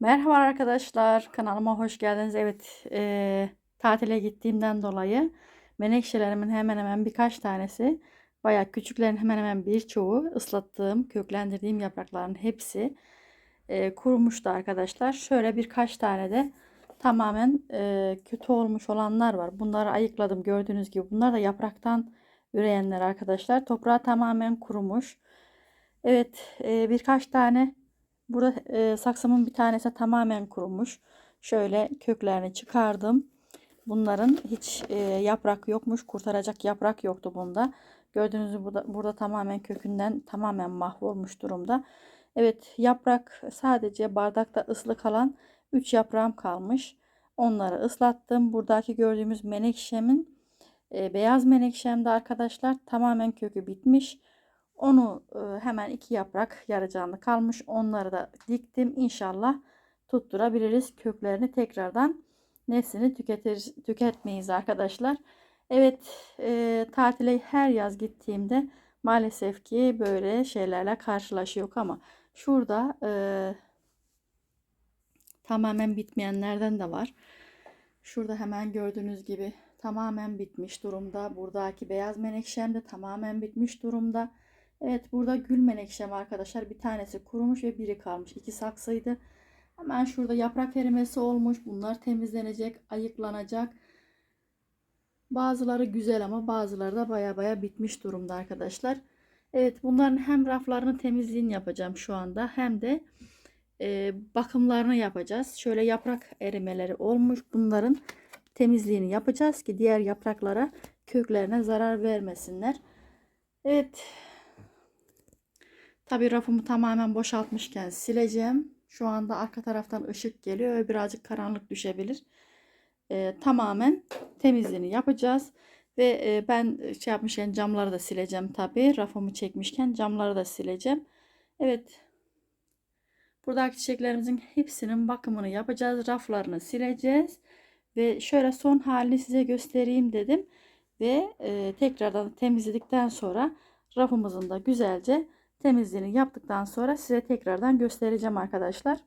Merhaba arkadaşlar, kanalıma hoş geldiniz. Evet, eee, tatile gittiğimden dolayı menekşelerimin hemen hemen birkaç tanesi, bayağı küçüklerin hemen hemen birçoğu ıslattığım, köklendirdiğim yaprakların hepsi eee, kurumuştu arkadaşlar. Şöyle birkaç tane de tamamen eee, kötü olmuş olanlar var. Bunları ayıkladım gördüğünüz gibi. Bunlar da yapraktan üreyenler arkadaşlar. Toprağı tamamen kurumuş. Evet, eee, birkaç tane Burada e, saksımın bir tanesi tamamen kurumuş. Şöyle köklerini çıkardım. Bunların hiç e, yaprak yokmuş. Kurtaracak yaprak yoktu bunda. Gördüğünüz gibi burada, burada tamamen kökünden tamamen mahvolmuş durumda. Evet yaprak sadece bardakta ıslı kalan 3 yaprağım kalmış. Onları ıslattım. Buradaki gördüğümüz menekşemin e, beyaz menekşemde arkadaşlar tamamen kökü bitmiş. Onu hemen iki yaprak yarı canlı kalmış. Onları da diktim. İnşallah tutturabiliriz. Köklerini tekrardan neslini tüketir, tüketmeyiz arkadaşlar. Evet e, tatile her yaz gittiğimde maalesef ki böyle şeylerle karşılaşıyor ama şurada e, tamamen bitmeyenlerden de var. Şurada hemen gördüğünüz gibi tamamen bitmiş durumda. Buradaki beyaz menekşem de tamamen bitmiş durumda. Evet burada gül menekşem arkadaşlar. Bir tanesi kurumuş ve biri kalmış. İki saksıydı. Hemen şurada yaprak erimesi olmuş. Bunlar temizlenecek, ayıklanacak. Bazıları güzel ama bazıları da baya baya bitmiş durumda arkadaşlar. Evet bunların hem raflarını temizliğini yapacağım şu anda hem de e, bakımlarını yapacağız. Şöyle yaprak erimeleri olmuş. Bunların temizliğini yapacağız ki diğer yapraklara köklerine zarar vermesinler. Evet Tabii rafımı tamamen boşaltmışken sileceğim. Şu anda arka taraftan ışık geliyor birazcık karanlık düşebilir. Ee, tamamen temizliğini yapacağız. Ve e, ben şey yapmışken camları da sileceğim tabii. Rafımı çekmişken camları da sileceğim. Evet. Buradaki çiçeklerimizin hepsinin bakımını yapacağız. Raflarını sileceğiz. Ve şöyle son halini size göstereyim dedim. Ve e, tekrardan temizledikten sonra rafımızın da güzelce temizliğini yaptıktan sonra size tekrardan göstereceğim arkadaşlar.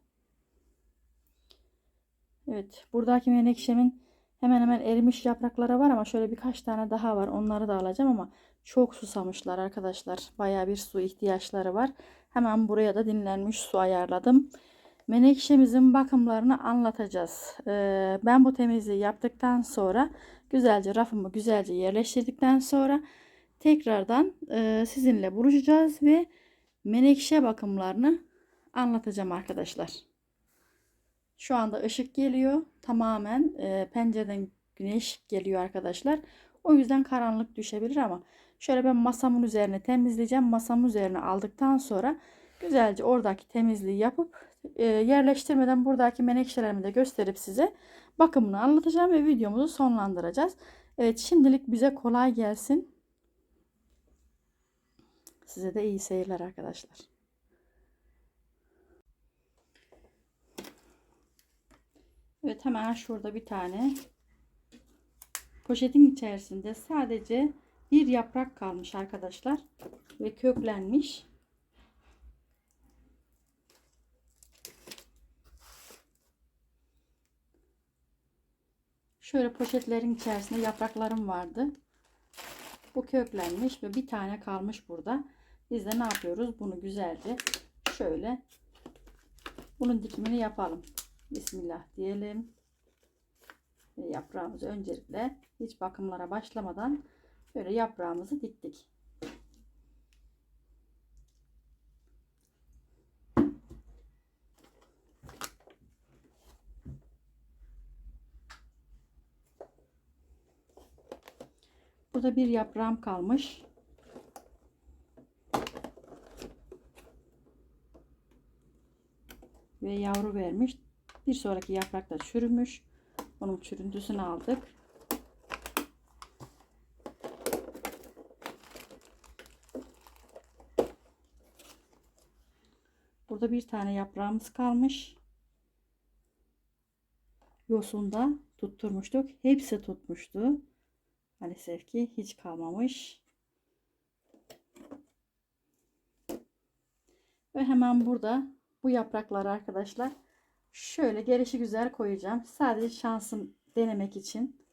Evet buradaki menekşemin hemen hemen erimiş yaprakları var ama şöyle birkaç tane daha var. Onları da alacağım ama çok susamışlar arkadaşlar. Baya bir su ihtiyaçları var. Hemen buraya da dinlenmiş su ayarladım. Menekşemizin bakımlarını anlatacağız. Ee, ben bu temizliği yaptıktan sonra güzelce rafımı güzelce yerleştirdikten sonra tekrardan e, sizinle buluşacağız ve menekşe bakımlarını anlatacağım arkadaşlar. Şu anda ışık geliyor. Tamamen e, pencereden güneş geliyor arkadaşlar. O yüzden karanlık düşebilir ama şöyle ben masamın üzerine temizleyeceğim. Masamın üzerine aldıktan sonra güzelce oradaki temizliği yapıp e, yerleştirmeden buradaki menekşelerimi de gösterip size bakımını anlatacağım ve videomuzu sonlandıracağız. Evet şimdilik bize kolay gelsin. Size de iyi seyirler arkadaşlar. Evet hemen şurada bir tane poşetin içerisinde sadece bir yaprak kalmış arkadaşlar ve köklenmiş. Şöyle poşetlerin içerisinde yapraklarım vardı. Bu köklenmiş ve bir tane kalmış burada. Biz de ne yapıyoruz? Bunu güzelce şöyle bunun dikimini yapalım. Bismillah diyelim. Ve yaprağımızı öncelikle hiç bakımlara başlamadan böyle yaprağımızı diktik. Burada bir yaprağım kalmış. Ve yavru vermiş. Bir sonraki yaprak da çürümüş. Onun çürüntüsünü aldık. Burada bir tane yaprağımız kalmış. Yosunda tutturmuştuk. Hepsi tutmuştu. Maalesef ki hiç kalmamış. Ve hemen burada bu yaprakları arkadaşlar Şöyle gelişi güzel koyacağım. Sadece şansım denemek için.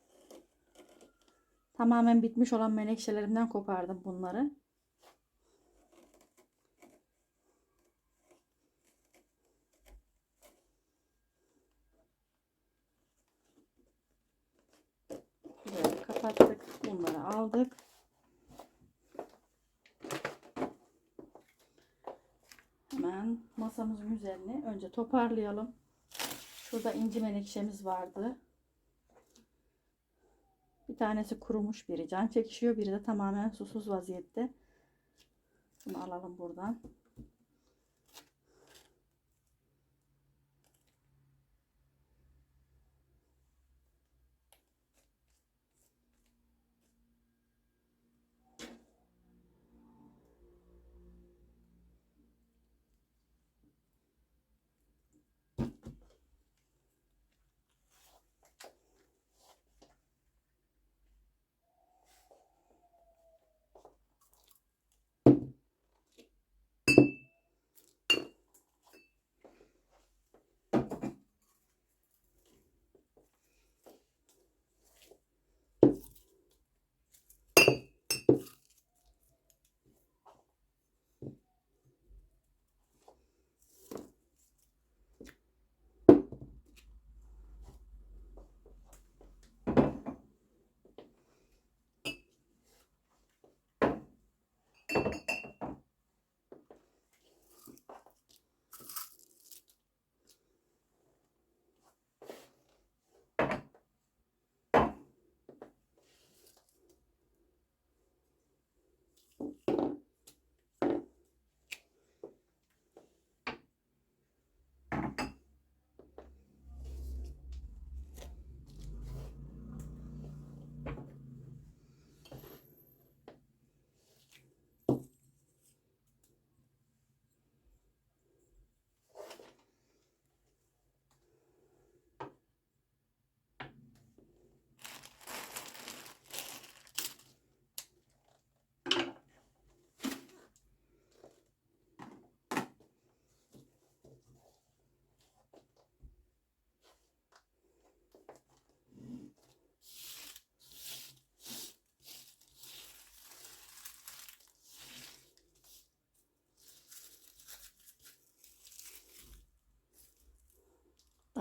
Tamamen bitmiş olan menekşelerimden kopardım bunları. Güzel kapattık. Bunları aldık. Hemen masamızın üzerine önce toparlayalım. Şurada inci menekşemiz vardı. Bir tanesi kurumuş biri can çekişiyor. Biri de tamamen susuz vaziyette. Bunu alalım buradan.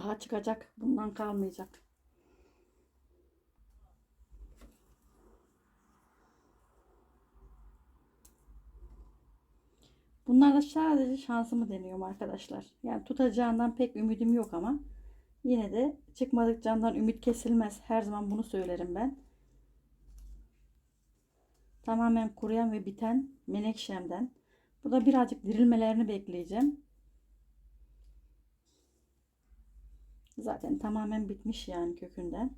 Daha çıkacak. Bundan kalmayacak. Bunlarla sadece şansımı deniyorum arkadaşlar. Yani tutacağından pek ümidim yok ama yine de çıkmadık candan ümit kesilmez. Her zaman bunu söylerim ben. Tamamen kuruyan ve biten menekşemden. Bu da birazcık dirilmelerini bekleyeceğim. Zaten tamamen bitmiş yani kökünden.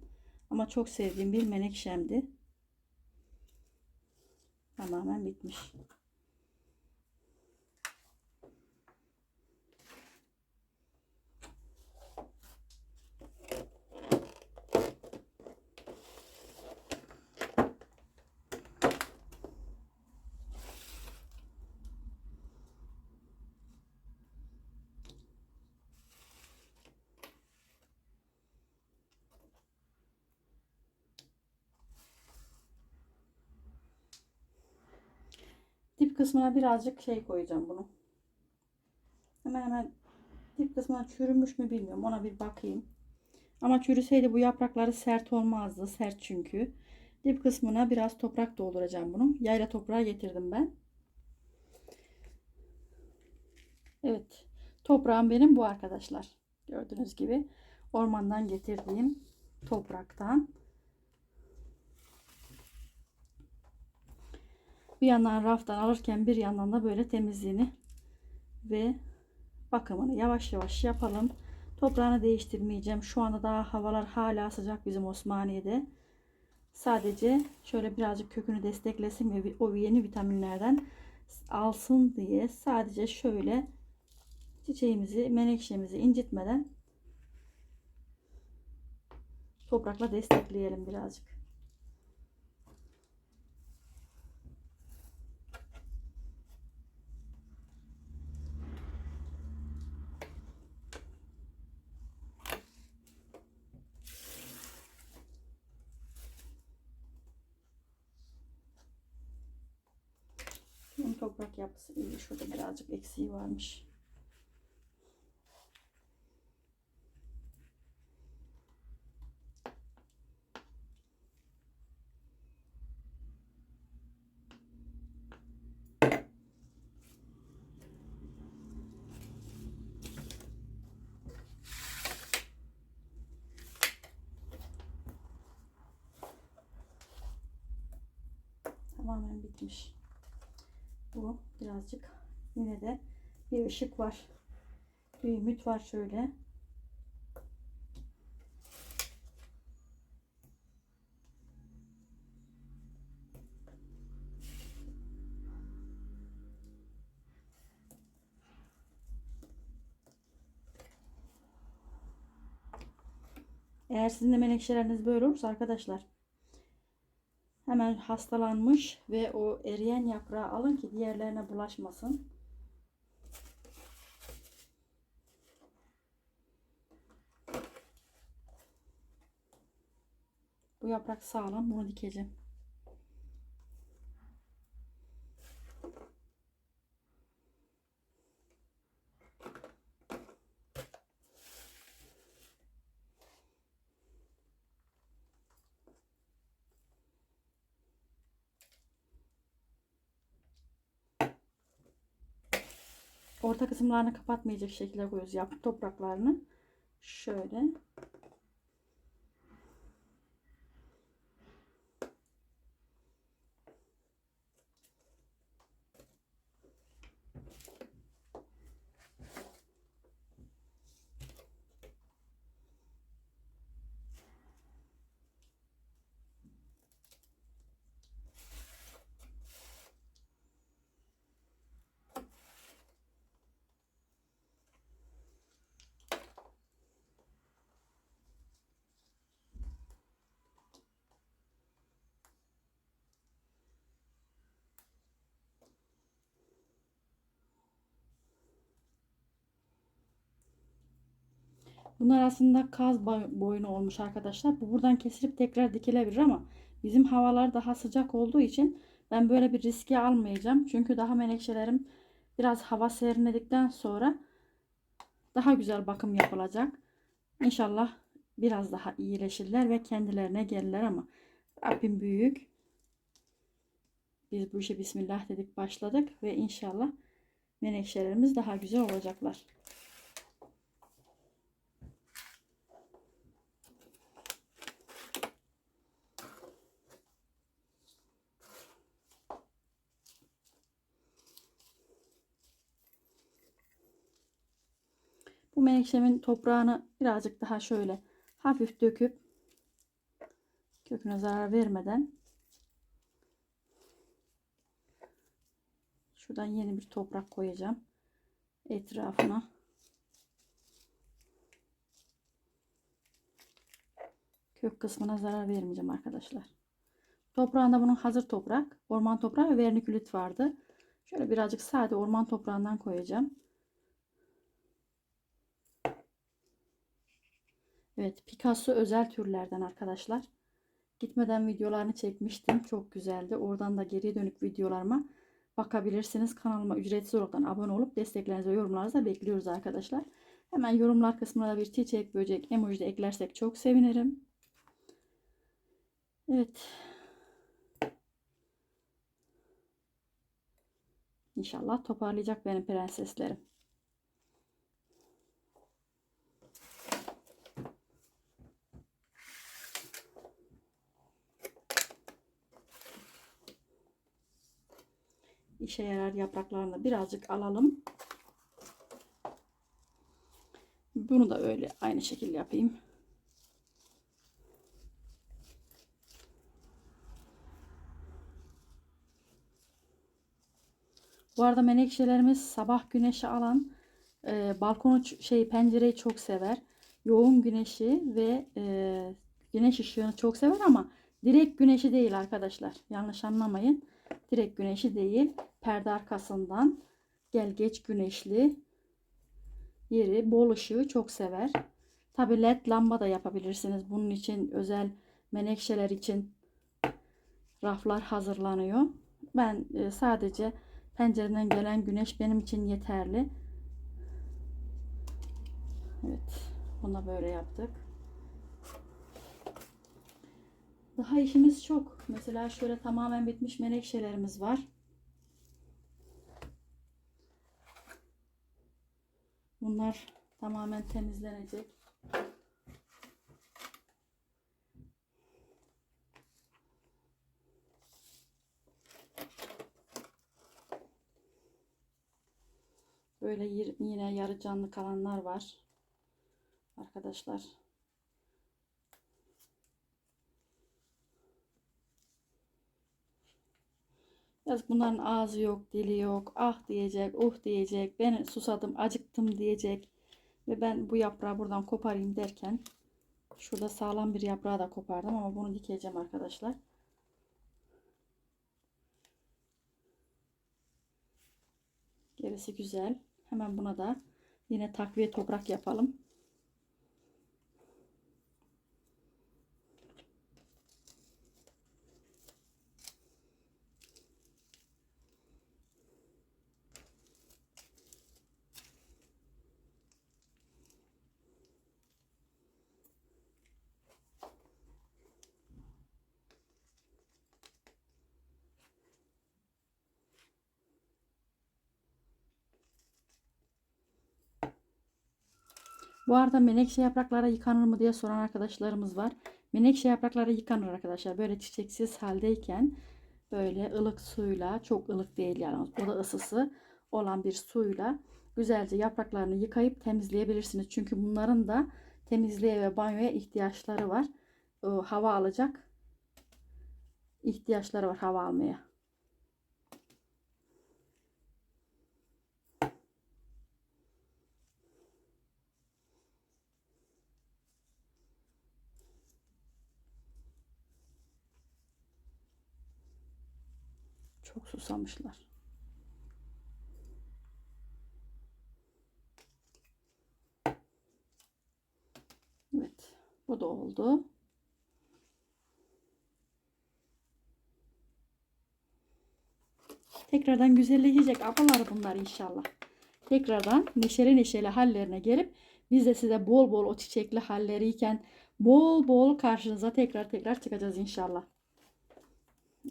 Ama çok sevdiğim bir menekşemdi. Tamamen bitmiş. Dip kısmına birazcık şey koyacağım bunu. Hemen hemen dip kısmına çürümüş mü bilmiyorum. Ona bir bakayım. Ama çürüseydi bu yaprakları sert olmazdı. Sert çünkü. Dip kısmına biraz toprak dolduracağım bunu. Yayla toprağı getirdim ben. Evet. Toprağım benim bu arkadaşlar. Gördüğünüz gibi ormandan getirdiğim topraktan. Bir yandan raftan alırken bir yandan da böyle temizliğini ve bakımını yavaş yavaş yapalım. Toprağını değiştirmeyeceğim. Şu anda daha havalar hala sıcak bizim Osmaniye'de. Sadece şöyle birazcık kökünü desteklesin ve o yeni vitaminlerden alsın diye sadece şöyle çiçeğimizi, menekşemizi incitmeden toprakla destekleyelim birazcık. İyi. Şurada birazcık eksiği varmış. Tamamen bitmiş. Bu birazcık yine de bir ışık var. Bir ümit var şöyle. Eğer sizin de menekşeleriniz böyle olursa arkadaşlar hemen hastalanmış ve o eriyen yaprağı alın ki diğerlerine bulaşmasın. Bu yaprak sağlam. Bunu dikeceğim. Orta kısımlarını kapatmayacak şekilde koyuyoruz. Yaprak topraklarını. Şöyle. Bunlar aslında kaz boy- boyunu olmuş arkadaşlar. Bu buradan kesilip tekrar dikilebilir ama bizim havalar daha sıcak olduğu için ben böyle bir riski almayacağım. Çünkü daha menekşelerim biraz hava serinledikten sonra daha güzel bakım yapılacak. İnşallah biraz daha iyileşirler ve kendilerine gelirler ama Rabbim büyük. Biz bu işe Bismillah dedik başladık ve inşallah menekşelerimiz daha güzel olacaklar. Menekşemin toprağını birazcık daha şöyle hafif döküp köküne zarar vermeden şuradan yeni bir toprak koyacağım etrafına. Kök kısmına zarar vermeyeceğim arkadaşlar. Toprağında bunun hazır toprak, orman toprağı ve vernikülit vardı. Şöyle birazcık sade orman toprağından koyacağım. Evet, Picasso özel türlerden arkadaşlar. Gitmeden videolarını çekmiştim. Çok güzeldi. Oradan da geriye dönük videolarıma bakabilirsiniz. Kanalıma ücretsiz olarak abone olup desteklerinizi ve yorumlarınızı da bekliyoruz arkadaşlar. Hemen yorumlar kısmına da bir çiçek, böcek, emoji de eklersek çok sevinirim. Evet. İnşallah toparlayacak benim prenseslerim. İşe yarar yapraklarını birazcık alalım. Bunu da öyle aynı şekilde yapayım. Bu arada menekşelerimiz sabah güneşi alan e, balkonu şey pencereyi çok sever. Yoğun güneşi ve e, güneş ışığını çok sever ama direkt güneşi değil arkadaşlar. Yanlış anlamayın. Direkt güneşi değil. Perde arkasından gel geç güneşli yeri bol ışığı çok sever. Tabi led lamba da yapabilirsiniz. Bunun için özel menekşeler için raflar hazırlanıyor. Ben e, sadece Pencereden gelen güneş benim için yeterli. Evet. Buna böyle yaptık. Daha işimiz çok. Mesela şöyle tamamen bitmiş menekşelerimiz var. Bunlar tamamen temizlenecek. Böyle yine yarı canlı kalanlar var. Arkadaşlar. Yazık bunların ağzı yok, dili yok. Ah diyecek, uh diyecek. Ben susadım, acıktım diyecek. Ve ben bu yaprağı buradan koparayım derken şurada sağlam bir yaprağı da kopardım ama bunu dikeceğim arkadaşlar. Gerisi güzel. Hemen buna da yine takviye toprak yapalım. Bu arada menekşe yaprakları yıkanır mı diye soran arkadaşlarımız var. Menekşe yaprakları yıkanır arkadaşlar. Böyle çiçeksiz haldeyken böyle ılık suyla çok ılık değil yani o da ısısı olan bir suyla güzelce yapraklarını yıkayıp temizleyebilirsiniz. Çünkü bunların da temizliğe ve banyoya ihtiyaçları var. Hava alacak ihtiyaçları var hava almaya. Çok susamışlar. Evet. Bu da oldu. Tekrardan güzelleşecek ablalar bunlar inşallah. Tekrardan neşeli neşeli hallerine gelip biz de size bol bol o çiçekli halleriyken bol bol karşınıza tekrar tekrar çıkacağız inşallah.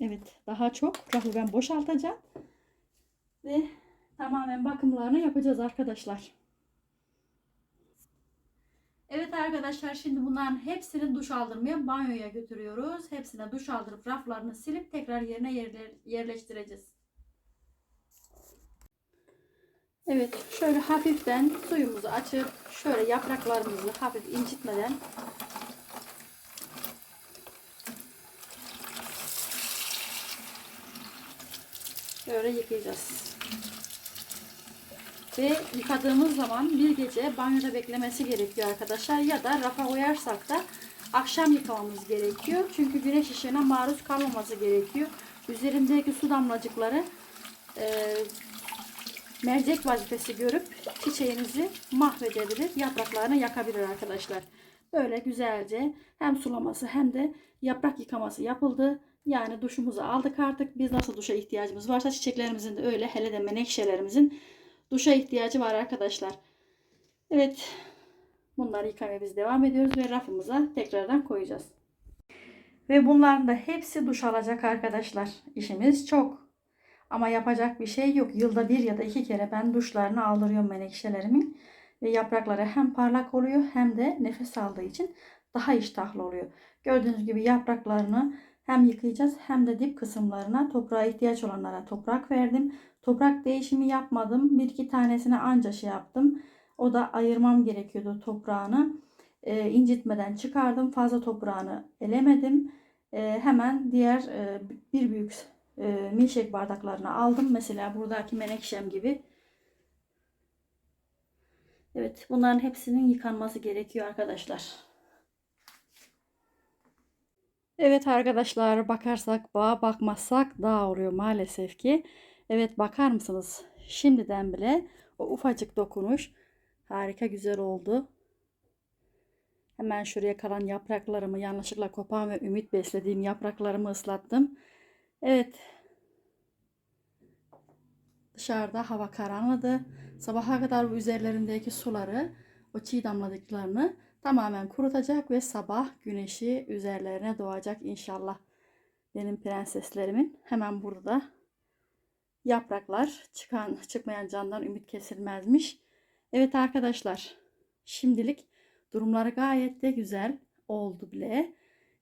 Evet daha çok rafı ben boşaltacağım. Ve tamamen bakımlarını yapacağız arkadaşlar. Evet arkadaşlar şimdi bunların hepsini duş aldırmaya banyoya götürüyoruz. Hepsine duş aldırıp raflarını silip tekrar yerine yerleştireceğiz. Evet şöyle hafiften suyumuzu açıp şöyle yapraklarımızı hafif incitmeden Böyle yıkayacağız. Ve yıkadığımız zaman bir gece banyoda beklemesi gerekiyor arkadaşlar. Ya da rafa koyarsak da akşam yıkamamız gerekiyor. Çünkü güneş ışığına maruz kalmaması gerekiyor. Üzerindeki su damlacıkları e, mercek vazifesi görüp çiçeğinizi mahvedebilir. Yapraklarını yakabilir arkadaşlar. Böyle güzelce hem sulaması hem de yaprak yıkaması yapıldı. Yani duşumuzu aldık artık. Biz nasıl duşa ihtiyacımız varsa çiçeklerimizin de öyle. Hele de menekşelerimizin duşa ihtiyacı var arkadaşlar. Evet. Bunları yıkamaya biz devam ediyoruz ve rafımıza tekrardan koyacağız. Ve bunların da hepsi duş alacak arkadaşlar. İşimiz çok. Ama yapacak bir şey yok. Yılda bir ya da iki kere ben duşlarını aldırıyorum menekşelerimin. Ve yaprakları hem parlak oluyor hem de nefes aldığı için daha iştahlı oluyor. Gördüğünüz gibi yapraklarını hem yıkayacağız hem de dip kısımlarına toprağa ihtiyaç olanlara toprak verdim. Toprak değişimi yapmadım. Bir iki tanesine anca şey yaptım. O da ayırmam gerekiyordu toprağını. E, incitmeden çıkardım. Fazla toprağını elemedim. E, hemen diğer e, bir büyük e, milkshake bardaklarına aldım. Mesela buradaki menekşem gibi. Evet bunların hepsinin yıkanması gerekiyor arkadaşlar. Evet arkadaşlar bakarsak bağa bakmazsak dağ oluyor maalesef ki. Evet bakar mısınız? Şimdiden bile o ufacık dokunuş harika güzel oldu. Hemen şuraya kalan yapraklarımı yanlışlıkla kopan ve ümit beslediğim yapraklarımı ıslattım. Evet. Dışarıda hava karanlıdı. Sabaha kadar bu üzerlerindeki suları, o çiğ damladıklarını tamamen kurutacak ve sabah güneşi üzerlerine doğacak inşallah. Benim prenseslerimin hemen burada yapraklar çıkan çıkmayan candan ümit kesilmezmiş. Evet arkadaşlar şimdilik durumları gayet de güzel oldu bile.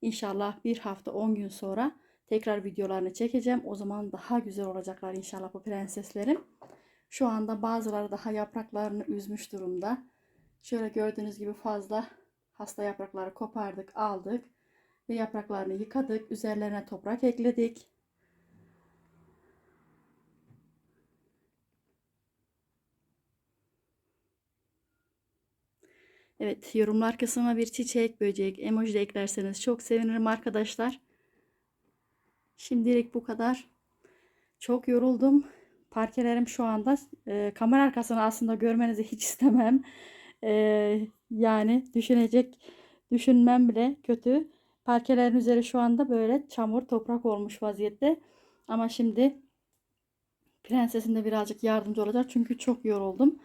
İnşallah bir hafta 10 gün sonra tekrar videolarını çekeceğim. O zaman daha güzel olacaklar inşallah bu prenseslerim. Şu anda bazıları daha yapraklarını üzmüş durumda. Şöyle gördüğünüz gibi fazla hasta yaprakları kopardık, aldık ve yapraklarını yıkadık. Üzerlerine toprak ekledik. Evet, yorumlar kısmına bir çiçek, böcek, emoji de eklerseniz çok sevinirim arkadaşlar. Şimdilik bu kadar. Çok yoruldum. Parkelerim şu anda e, kamera arkasını aslında görmenizi hiç istemem. Yani düşünecek, düşünmem bile kötü. Parkelerin üzeri şu anda böyle çamur, toprak olmuş vaziyette. Ama şimdi prensesin de birazcık yardımcı olacak çünkü çok yoruldum.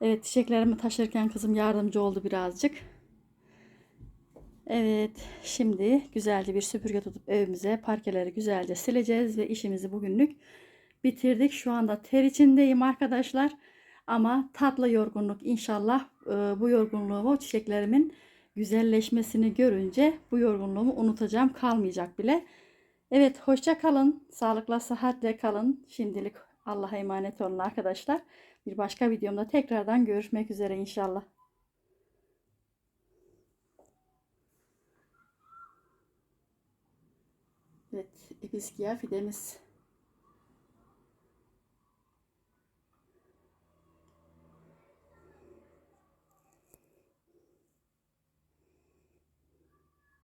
Evet çiçeklerimi taşırken kızım yardımcı oldu birazcık. Evet şimdi güzelce bir süpürge tutup evimize parkeleri güzelce sileceğiz ve işimizi bugünlük bitirdik. Şu anda ter içindeyim arkadaşlar. Ama tatlı yorgunluk inşallah e, bu yorgunluğumu çiçeklerimin güzelleşmesini görünce bu yorgunluğumu unutacağım kalmayacak bile. Evet hoşça kalın. Sağlıkla sıhhatle kalın. Şimdilik Allah'a emanet olun arkadaşlar. Bir başka videomda tekrardan görüşmek üzere inşallah. Evet, episkiya fidemiz